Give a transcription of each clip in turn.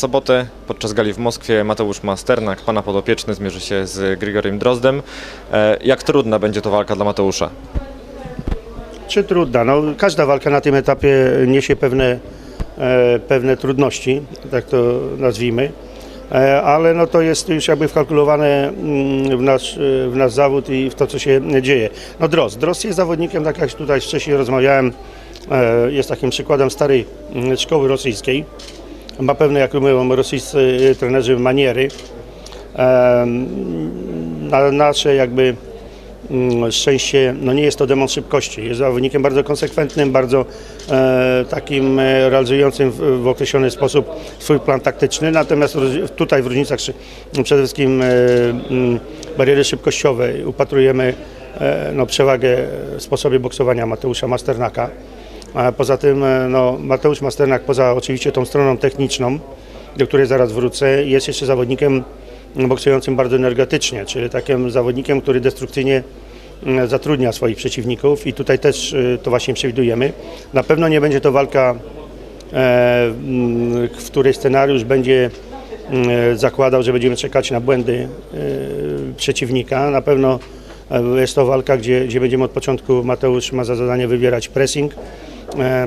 sobotę podczas gali w Moskwie Mateusz Masternak, pana podopieczny, zmierzy się z Grigoriem Drozdem. E, Jak trudna będzie to walka dla Mateusza? Czy trudna? No, każda walka na tym etapie niesie pewne, e, pewne trudności, tak to nazwijmy, e, ale no, to jest już jakby wkalkulowane mm, w nasz, w nasz zawód i w to, co się dzieje. No Drost. Drost jest zawodnikiem, tak jak tutaj wcześniej rozmawiałem, jest takim przykładem starej mm, szkoły rosyjskiej. Ma pewne, jak mówią rosyjscy trenerzy, maniery. Na nasze jakby mm, szczęście, no nie jest to demon szybkości. Jest zawodnikiem bardzo konsekwentnym, bardzo e, takim e, realizującym w, określony sposób swój plan taktyczny. Natomiast tutaj w różnicach przede wszystkim e, mm, bariery szybkościowe upatrujemy no, przewagę w sposobie boksowania Mateusza Masternaka. Poza tym e, no, Mateusz Masternak, poza oczywiście tą stroną techniczną, do której zaraz wrócę, jest jeszcze zawodnikiem boksującym bardzo energetycznie, czyli takim zawodnikiem, który destrukcyjnie mm, zatrudnia swoich przeciwników i tutaj też y, to właśnie przewidujemy. Na pewno nie będzie to walka, e, mm, w której scenariusz będzie mm, zakładał, że będziemy czekać na błędy e, przeciwnika. Na pewno e, jest to walka, gdzie, gdzie będziemy od początku, Mateusz ma za zadanie wywierać pressing, e,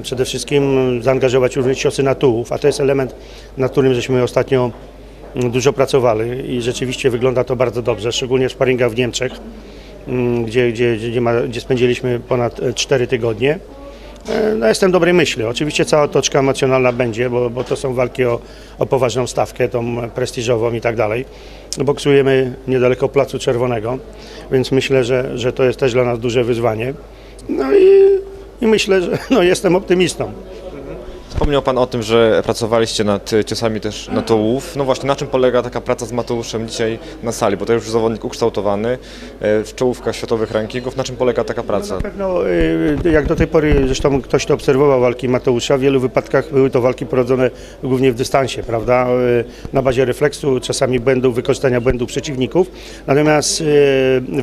przede wszystkim zaangażować również ciosy na a to jest element, nad którym żeśmy ostatnio dużo pracowali i rzeczywiście wygląda to bardzo dobrze, szczególnie w sparingach w Niemczech, mm, gdzie, gdzie, gdzie, ma, gdzie spędziliśmy ponad 4 tygodnie. E, No jestem dobrej myśli. Oczywiście cała toczka emocjonalna będzie, bo, bo to są walki o, o poważną stawkę, tą prestiżową i tak dalej. Boksujemy niedaleko Placu Czerwonego, więc myślę, że, że to jest też dla nas duże wyzwanie. No i, i myślę, że no, jestem optymistą. Wspomniał Pan o tym, że pracowaliście nad e, ciosami też na tołów. No właśnie, na czym polega taka praca z Mateuszem dzisiaj na sali? Bo to już zawodnik ukształtowany e, w czołówkach światowych rankingów. Na czym polega taka praca? Na pewno, y, jak do tej pory, zresztą ktoś to obserwował walki Mateusza, w wielu wypadkach były to walki prowadzone głównie w dystansie, prawda, y, na bazie refleksu, czasami błędów, wykorzystania błędów przeciwników. Natomiast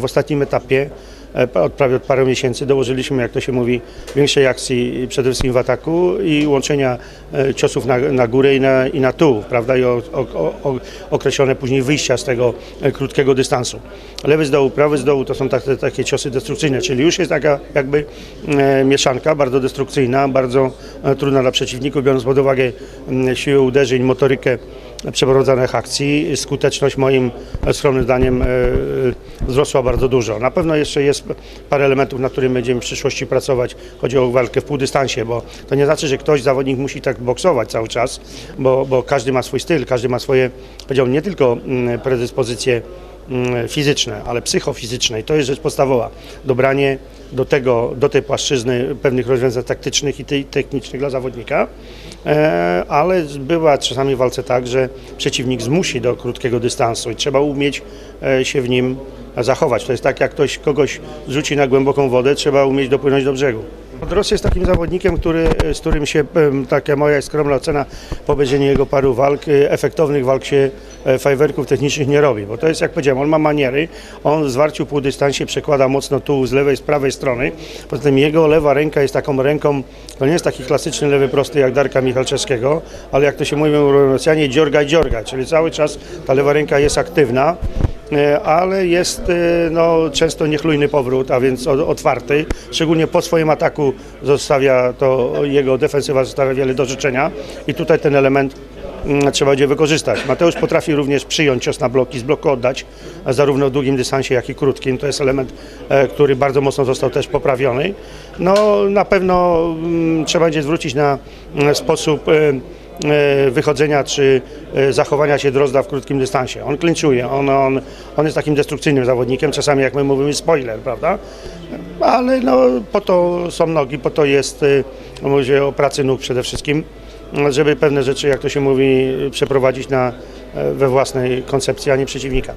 w ostatnim etapie, e, od prawie od paru miesięcy, dołożyliśmy, jak to się mówi, większej akcji przede wszystkim w ataku i łączenia e, ciosów na, na górę i na, i na prawda, i o, o, o, określone później wyjścia z tego e, krótkiego dystansu. Lewy z dołu, prawy z dołu to są takie, takie ciosy destrukcyjne, czyli już jest taka jakby e, mieszanka bardzo destrukcyjna, bardzo e, trudna dla przeciwników, biorąc pod uwagę siłę uderzeń, motorykę przeprowadzanych akcji. Skuteczność moim e, skromnym zdaniem e, wzrosła bardzo dużo. Na pewno jeszcze jest parę elementów, nad którymi będziemy w przyszłości pracować. Chodzi o walkę w półdystansie, bo to nie znaczy, że ktoś, zawodnik musi tak boksować cały czas, bo, bo każdy ma swój styl, każdy ma swoje, powiedziałbym, nie tylko mm, predyspozycje fizyczne, ale psychofizyczne i to jest rzecz podstawowa. Dobranie do, tego, do tej płaszczyzny pewnych rozwiązań taktycznych i technicznych dla zawodnika, e, ale bywa czasami w walce tak, że przeciwnik zmusi do krótkiego dystansu i trzeba umieć e, się w nim zachować. To jest tak, jak ktoś kogoś rzuci na głęboką wodę, trzeba umieć dopłynąć do brzegu. Dros jest takim zawodnikiem, który, z którym się, taka moja skromna ocena po obejrzeniu jego paru walk, e, efektownych walk się e, fajwerków technicznych nie robi, bo to jest jak powiedziałem, on ma maniery, on w zwarciu półdystansie przekłada mocno tu z lewej, z prawej strony, poza tym jego lewa ręka jest taką ręką, to nie jest taki klasyczny lewy prosty jak Darka Michalczewskiego, ale jak to się mówią Rosjanie, dziorga dziorga, czyli cały czas ta lewa ręka jest aktywna, ale jest e, no, często niechlujny powrót, a więc otwarty. Szczególnie po swoim ataku zostawia to jego defensywa zostawia wiele do życzenia i tutaj ten element mm, trzeba będzie wykorzystać. Mateusz potrafi również przyjąć cios na bloki, z bloku oddać, zarówno w długim dystansie, jak i krótkim. To jest element, e, który bardzo mocno został też poprawiony. No, na pewno mm, trzeba będzie zwrócić na sposób e, e, wychodzenia czy e, zachowania się Drozda w krótkim dystansie. On klinczuje, on, on, on jest takim destrukcyjnym zawodnikiem, czasami jak my mówimy spoiler, prawda? Ale no, po to są nogi, po to jest, e, mówi się o pracy nóg przede wszystkim, żeby pewne rzeczy, jak to się mówi, przeprowadzić na, e, we własnej koncepcji, a nie przeciwnika.